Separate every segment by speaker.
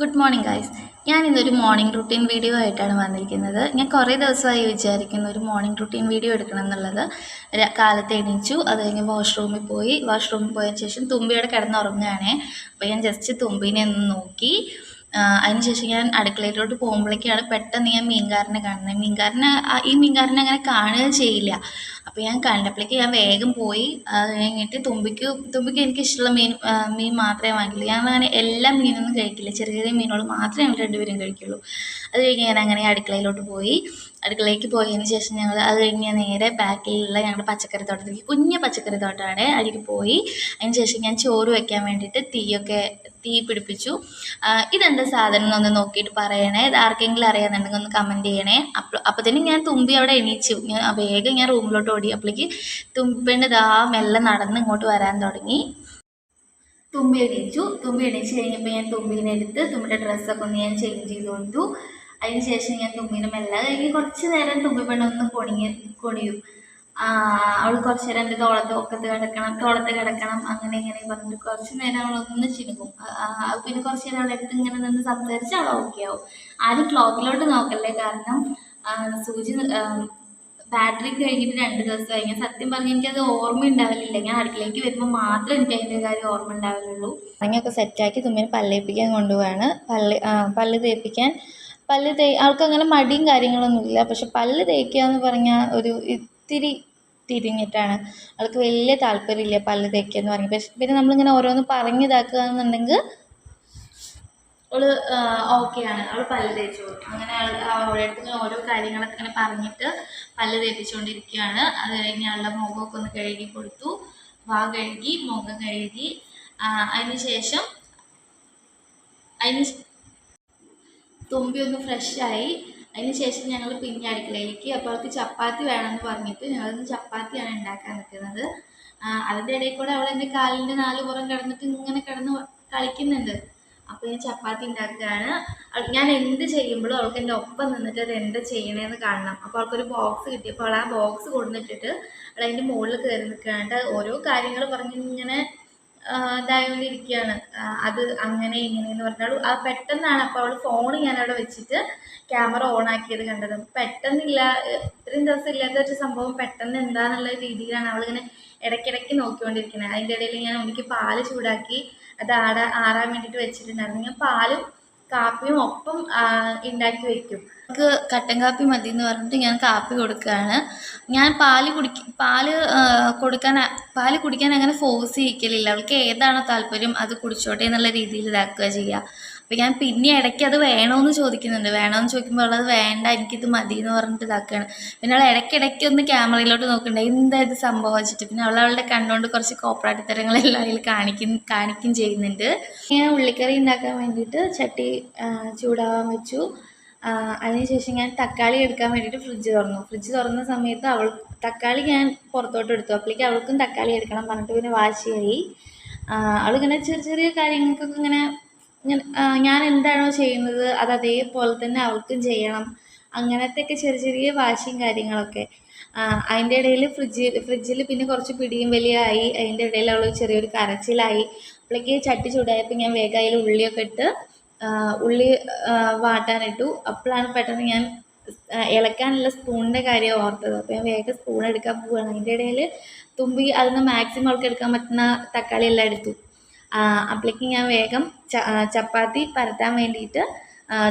Speaker 1: Good morning guys ഞാൻ ഇന്നൊരു morning routine video ആയിട്ടാണ് വന്നിരിക്കുന്നത്. ഞാൻ കുറേ ദിവസമായി വിചാരിക്കുന്നു ഒരു മോർണിംഗ് റുട്ടീൻ വീഡിയോ എടുക്കണം എന്നുള്ളത്. കാലത്ത് എണീച്ചു അത് കഴിഞ്ഞ് വാഷ്റൂമിൽ പോയി. വാഷ്റൂമിൽ പോയതിന് ശേഷം തുമ്പിയോടെ കിടന്നുറങ്ങുകയാണേ. അപ്പോൾ ഞാൻ ജസ്റ്റ് തുമ്പിനെ ഒന്ന് നോക്കി. അതിനുശേഷം ഞാൻ അടുക്കളയിലോട്ട് പോകുമ്പോഴേക്കാണ് പെട്ടെന്ന് ഞാൻ മീൻകാരനെ കാണുന്നത്. മീൻകാരനെ ഈ മീൻകാരനെ അങ്ങനെ കാണുക ചെയ്യില്ല. അപ്പോൾ ഞാൻ കണ്ടപ്പോഴേക്ക് ഞാൻ വേഗം പോയി അത് കഴിഞ്ഞിട്ട് തുമ്പിക്ക് തുമ്പിക്ക് എനിക്ക് ഇഷ്ടമുള്ള മീൻ മീൻ മാത്രമേ വാങ്ങിക്കുള്ളൂ ഞാൻ അങ്ങനെ എല്ലാ മീനൊന്നും കഴിക്കില്ല. ചെറിയ ചെറിയ മീനുകൾ മാത്രമേ ഞങ്ങൾ രണ്ടുപേരും കഴിക്കുള്ളൂ. അത് കഴിഞ്ഞ് ഞാൻ അങ്ങനെ അടുക്കളയിലോട്ട് പോയി. അടുക്കളയ്ക്ക് പോയതിന് ശേഷം ഞങ്ങൾ അത് കഴിഞ്ഞ് നേരെ ബാക്കിലുള്ള ഞങ്ങളുടെ പച്ചക്കറി തോട്ടത്തിലേക്ക് കുഞ്ഞ് പച്ചക്കറി തോട്ടമാണ് അതിലേക്ക് പോയി. അതിന് ശേഷം ഞാൻ ചോറ് വയ്ക്കാൻ വേണ്ടിയിട്ട് തീയൊക്കെ തീ പിടിപ്പിച്ചു ഇതെന്താ സാധനം എന്നൊന്ന് നോക്കിയിട്ട് പറയണേ. ഇത് ആർക്കെങ്കിലും അറിയാന്നുണ്ടെങ്കിൽ ഒന്ന് കമന്റ് ചെയ്യണേ. അപ്പോൾ അപ്പോഴത്തേനും ഞാൻ തുമ്പി അവിടെ എണീച്ചു. ഞാൻ വേഗം ഞാൻ റൂമിലോട്ട് ഓടി. അപ്പോഴേക്ക് തുമ്പിന്റെ ദാ മെല്ലെ നടന്ന് ഇങ്ങോട്ട് വരാൻ തുടങ്ങി. തുമ്പി എണീച്ചു. തുമ്പി എണീച്ച് കഴിഞ്ഞപ്പോൾ ഞാൻ തുമ്പീനെ എടുത്ത് തുമ്പിയുടെ ഡ്രസ്സൊക്കെ ഒന്ന് ഞാൻ ചേഞ്ച് ചെയ്ത് കൊടുത്തു. അതിന് ശേഷം ഞാൻ തുമ്പിനെ മെല്ലെ കഴിഞ്ഞ് കുറച്ച് നേരം തുമ്പി പെണ്ണൊന്ന് കൊണിങ്ങി കൊണിയും അവൾ കുറച്ച് നേരം എന്റെ തോളത്ത് ഒക്കത്ത് കിടക്കണം തോളത്ത് കിടക്കണം അങ്ങനെ ഇങ്ങനെ പറഞ്ഞിട്ട് കുറച്ച് നേരം അവളൊന്ന് ചിനുക്കും ആ, ആ, പിന്നെ കുറച്ച് നേരം അവളുടെ അടുത്ത് ഇങ്ങനെ നിന്ന് സംസാരിച്ച് അവൾ ഓക്കെ ആവും. ആരും ക്ലോക്കിലോട്ട് നോക്കല്ലേ? കാരണം സൂചി ബാറ്ററി കഴിഞ്ഞിട്ട് രണ്ട് ദിവസം കഴിഞ്ഞാൽ സത്യം പറഞ്ഞാൽ എനിക്കത് ഓർമ്മ ഉണ്ടാവലില്ല. ഞാൻ അടുക്കളയ്ക്ക് വരുമ്പോൾ മാത്രമേ എനിക്ക് അതിന്റെ കാര്യം ഓർമ്മ ഉണ്ടാവലുള്ളൂ. അങ്ങനെയൊക്കെ സെറ്റാക്കി തുമ്മിനെ പല്ലേപ്പിക്കാൻ കൊണ്ടുപോവാണ്. പല്ല് പല്ല് തേപ്പിക്കാൻ പല്ല് തേ ആൾക്കങ്ങനെ മടിയും കാര്യങ്ങളൊന്നുമില്ല. പക്ഷെ പല്ല് തേക്കുക എന്ന് പറഞ്ഞാൽ ഒരു ഇത്തിരി തിരിഞ്ഞിട്ടാണ്. അവൾക്ക് വലിയ താല്പര്യമില്ല പല്ല് എന്ന് പറഞ്ഞു. പക്ഷെ പിന്നെ നമ്മളിങ്ങനെ ഓരോന്ന് പറഞ്ഞ് ഇതാക്കുക എന്നുണ്ടെങ്കിൽ അവൾ ഓക്കെയാണ്. അവൾ പല്ല് തേച്ചു അങ്ങനെ അവളുടെ അടുത്ത് ഓരോ കാര്യങ്ങളൊക്കെ ഇങ്ങനെ പറഞ്ഞിട്ട് പല്ല് തേപ്പിച്ചുകൊണ്ടിരിക്കുകയാണ് അത് കഴിഞ്ഞ് അവളുടെ മുഖമൊക്കെ ഒന്ന് കഴുകി കൊടുത്തു. വാ കഴുകി മുഖം കഴുകി. അതിന് ശേഷം അതിന് തുമ്പി ഒന്ന് ഫ്രഷായി. അതിന് ശേഷം ഞങ്ങൾ പിന്നെ അടുക്കളയിലേക്ക് അപ്പോൾ അവൾക്ക് ചപ്പാത്തി വേണമെന്ന് പറഞ്ഞിട്ട് ഞങ്ങളിന്ന് ചപ്പാത്തിയാണ് ഉണ്ടാക്കാൻ നിൽക്കുന്നത് അതിന്റെ ഇടയിൽ കൂടെ അവൾ എന്റെ കാലിന്റെ നാല് പുറം കിടന്നിട്ട് ഇങ്ങനെ കിടന്ന് കളിക്കുന്നുണ്ട്. അപ്പോൾ ഞാൻ ചപ്പാത്തി ഉണ്ടാക്കുകയാണ്. ഞാൻ എന്ത് ചെയ്യുമ്പോഴും അവൾക്ക് എന്റെ ഒപ്പം നിന്നിട്ട് അത് എന്താ ചെയ്യണേന്ന് കാണണം. അപ്പോൾ അവൾക്കൊരു ബോക്സ് കിട്ടിയപ്പോൾ അവൾ ആ ബോക്സ് കൊടുത്തിട്ടിട്ട് അവൾ അതിന്റെ മുകളിൽ കയറി നിൽക്കുകയാണ്. ഓരോ കാര്യങ്ങൾ പറഞ്ഞ് ഇങ്ങനെ ആ, ഇതായോണ്ടിരിക്കുകയാണ് അത് അങ്ങനെ ഇങ്ങനെ എന്ന് പറഞ്ഞാൽ ആ പെട്ടെന്നാണ് അപ്പോൾ അവൾ ഫോൺ ഞാൻ അവിടെ വെച്ചിട്ട് ക്യാമറ ഓൺ ആക്കിയത് കണ്ടത്. പെട്ടെന്നില്ല ഇത്രയും ദിവസം ഇല്ലാത്ത ഒരു സംഭവം പെട്ടെന്ന് എന്താന്നുള്ള രീതിയിലാണ് അവളിങ്ങനെ ഇടയ്ക്കിടയ്ക്ക് നോക്കിക്കൊണ്ടിരിക്കുന്നത് അതിന്റെ ഇടയിൽ ഞാൻ എനിക്ക് പാൽ ചൂടാക്കി അത് ആടാ ആറാൻ വേണ്ടിയിട്ട് വെച്ചിട്ടുണ്ടായിരുന്നു. ഞാൻ പാലും കാപ്പിയും ഒപ്പം ഉണ്ടാക്കി വെക്കും. നമുക്ക് കട്ടൻ കാപ്പി മതി എന്ന് പറഞ്ഞിട്ട് ഞാൻ കാപ്പി കൊടുക്കുകയാണ് ഞാൻ പാൽ കുടിക്ക പാൽ കൊടുക്കാൻ പാൽ കുടിക്കാൻ അങ്ങനെ ഫോഴ്സ് ചെയ്യിക്കലില്ല. അവൾക്ക് ഏതാണോ താല്പര്യം അത് കുടിച്ചോട്ടെ എന്നുള്ള രീതിയിൽ ഇതാക്കുക ചെയ്യുക അപ്പം ഞാൻ പിന്നെ ഇടയ്ക്ക് അത് വേണമെന്ന് ചോദിക്കുന്നുണ്ട്. വേണമെന്ന് ചോദിക്കുമ്പോൾ അവളത് വേണ്ട എനിക്കിത് മതി എന്ന് പറഞ്ഞിട്ട് ഇതാക്കുകയാണ് പിന്നെ അവൾ ഇടയ്ക്കിടയ്ക്ക് ഒന്ന് ക്യാമറയിലോട്ട് നോക്കണ്ടേ എന്താ ഇത് സംഭവം വെച്ചിട്ട്? പിന്നെ അവൾ അവളുടെ കണ്ണുകൊണ്ട് കുറച്ച് കോപ്പറാട്ടിത്തരങ്ങളെല്ലാം അതിൽ കാണിക്കും കാണിക്കും ചെയ്യുന്നുണ്ട്. ഞാൻ ഉള്ളിക്കറി ഉണ്ടാക്കാൻ വേണ്ടിയിട്ട് ചട്ടി ചൂടാവാൻ വെച്ചു. അതിനുശേഷം ഞാൻ തക്കാളി എടുക്കാൻ വേണ്ടിയിട്ട് ഫ്രിഡ്ജ് തുറന്നു. ഫ്രിഡ്ജ് തുറന്ന സമയത്ത് അവൾ തക്കാളി ഞാൻ പുറത്തോട്ട് എടുത്തു. അപ്പോഴേക്കും അവൾക്കും തക്കാളി എടുക്കണം പറഞ്ഞിട്ട് പിന്നെ വാശിയായി. ആയി അവളിങ്ങനെ ചെറിയ ചെറിയ കാര്യങ്ങൾക്കൊക്കെ ഇങ്ങനെ ഞാൻ എന്താണോ ചെയ്യുന്നത് അത് അതേപോലെ തന്നെ അവൾക്കും ചെയ്യണം. അങ്ങനത്തെയൊക്കെ ചെറിയ ചെറിയ വാശിയും കാര്യങ്ങളൊക്കെ. അതിന്റെ ഇടയിൽ ഫ്രിഡ്ജ് ഫ്രിഡ്ജിൽ പിന്നെ കുറച്ച് പിടിയും വലിയായി അതിന്റെ ഇടയിൽ അവൾ ചെറിയൊരു കരച്ചിലായി. അപ്പോഴേക്ക് ചട്ടി ചൂടായപ്പോൾ ഞാൻ വേഗം അതിൽ ഉള്ളിയൊക്കെ ഇട്ട് ഉള്ളി വാട്ടാനിട്ടു. അപ്പോഴാണ് പെട്ടെന്ന് ഞാൻ ഇളക്കാനുള്ള സ്പൂണിന്റെ കാര്യം ഓർത്തത്. അപ്പോൾ ഞാൻ വേഗം സ്പൂൺ എടുക്കാൻ പോവുകയാണ് അതിന്റെ ഇടയിൽ തുമ്പി അതിൽ നിന്ന് മാക്സിമം അവൾക്ക് എടുക്കാൻ പറ്റുന്ന തക്കാളി എല്ലാം എടുത്തു. അപ്പോഴേക്കും ഞാൻ വേഗം ചപ്പാത്തി പരത്താൻ വേണ്ടിയിട്ട്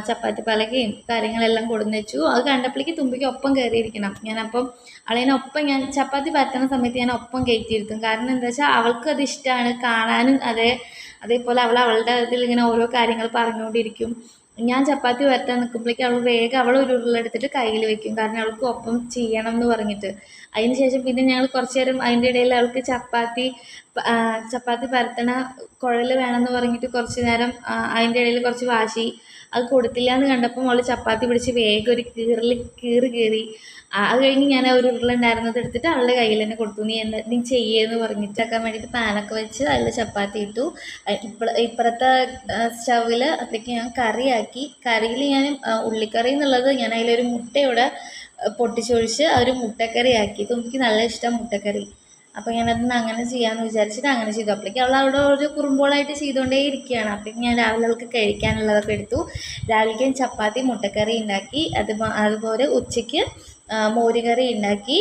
Speaker 1: ചപ്പാത്തി പലകയും കാര്യങ്ങളെല്ലാം കൊടുന്ന് വെച്ചു. അത് കണ്ടപ്പോഴേക്ക് തുമ്പിക്ക് ഒപ്പം കയറിയിരിക്കണം ഞാനപ്പം അവളതിനൊപ്പം ഞാൻ ചപ്പാത്തി പരത്തുന്ന സമയത്ത് ഞാൻ ഒപ്പം കയറ്റിയിരുത്തും കാരണം എന്താ വെച്ചാൽ അവൾക്കും അത് ഇഷ്ടമാണ് കാണാനും അതേ അതേപോലെ അവൾ അവളുടെ ഇതിൽ ഇങ്ങനെ ഓരോ കാര്യങ്ങൾ പറഞ്ഞുകൊണ്ടിരിക്കും. ഞാൻ ചപ്പാത്തി വരട്ടാൻ നിൽക്കുമ്പോഴേക്കും അവൾ വേഗം അവൾ ഒരു ഉരുളെടുത്തിട്ട് കയ്യിൽ വെക്കും. കാരണം അവൾക്ക് ഒപ്പം ചെയ്യണം എന്ന് പറഞ്ഞിട്ട്. അതിന് ശേഷം പിന്നെ ഞങ്ങൾ കുറച്ച് നേരം അതിന്റെ ഇടയിൽ അവൾക്ക് ചപ്പാത്തി ചപ്പാത്തി പരത്തണ കുഴൽ വേണമെന്ന് പറഞ്ഞിട്ട് കുറച്ച് നേരം അതിന്റെ ഇടയിൽ കുറച്ച് വാശി. അത് കൊടുത്തില്ല എന്ന് കണ്ടപ്പം അവൾ ചപ്പാത്തി പിടിച്ച് വേഗം ഒരു കീറിൽ കീറി കീറി. അത് കഴിഞ്ഞ് ഞാൻ ഒരു ഉരുളുണ്ടായിരുന്നത് എടുത്തിട്ട് അവളുടെ കയ്യിൽ തന്നെ കൊടുത്തു. നീ എന്താ നീ ചെയ്യേന്ന് പറഞ്ഞിട്ടാക്കാൻ വേണ്ടിയിട്ട് പാനൊക്കെ വെച്ച് അതിൽ ചപ്പാത്തി ഇട്ടു. ഇപ്പ ഇപ്പുറത്തെ സ്റ്റവിൽ അപ്പോഴേക്ക് ഞാൻ കറിയാക്കി. കറിയിൽ ഞാൻ ഉള്ളിക്കറി എന്നുള്ളത് ഞാൻ അതിലൊരു മുട്ടയുടെ പൊട്ടിച്ചൊഴിച്ച് അവർ മുട്ടക്കറി ആക്കി എനിക്ക് നല്ല ഇഷ്ടം മുട്ടക്കറി. അപ്പോൾ ഞാനതൊന്ന് അങ്ങനെ ചെയ്യാമെന്ന് വിചാരിച്ചിട്ട് അങ്ങനെ ചെയ്തു. അപ്പോഴേക്കും അവൾ അവിടെ ഒരു കുറുമ്പോളായിട്ട് ചെയ്തുകൊണ്ടേ ഇരിക്കുകയാണ്. അപ്പോൾ ഞാൻ രാവിലെ അവൾക്ക് കഴിക്കാനുള്ളതൊക്കെ എടുത്തു. രാവിലേക്ക് ചപ്പാത്തി മുട്ടക്കറി ഉണ്ടാക്കി. അത് അതുപോലെ ഉച്ചയ്ക്ക് മോരുകറി ഉണ്ടാക്കി.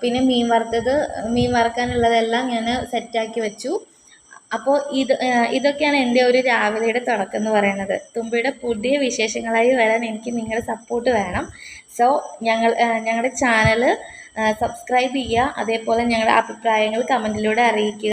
Speaker 1: പിന്നെ മീൻ വറുത്തത് മീൻ വറുക്കാനുള്ളതെല്ലാം ഞാൻ സെറ്റാക്കി വെച്ചു. അപ്പോൾ ഇത് ഇതൊക്കെയാണ് എന്റെ ഒരു രാവിലെയുടെ തുടക്കം എന്ന് പറയുന്നത്. തുമ്പിയുടെ പുതിയ വിശേഷങ്ങളായി വരാൻ എനിക്ക് നിങ്ങളുടെ സപ്പോർട്ട് വേണം. സോ ഞങ്ങൾ ഞങ്ങളുടെ ചാനൽ സബ്സ്ക്രൈബ് ചെയ്യുക. അതേപോലെ ഞങ്ങളുടെ അഭിപ്രായങ്ങൾ കമന്റിലൂടെ അറിയിക്കുക.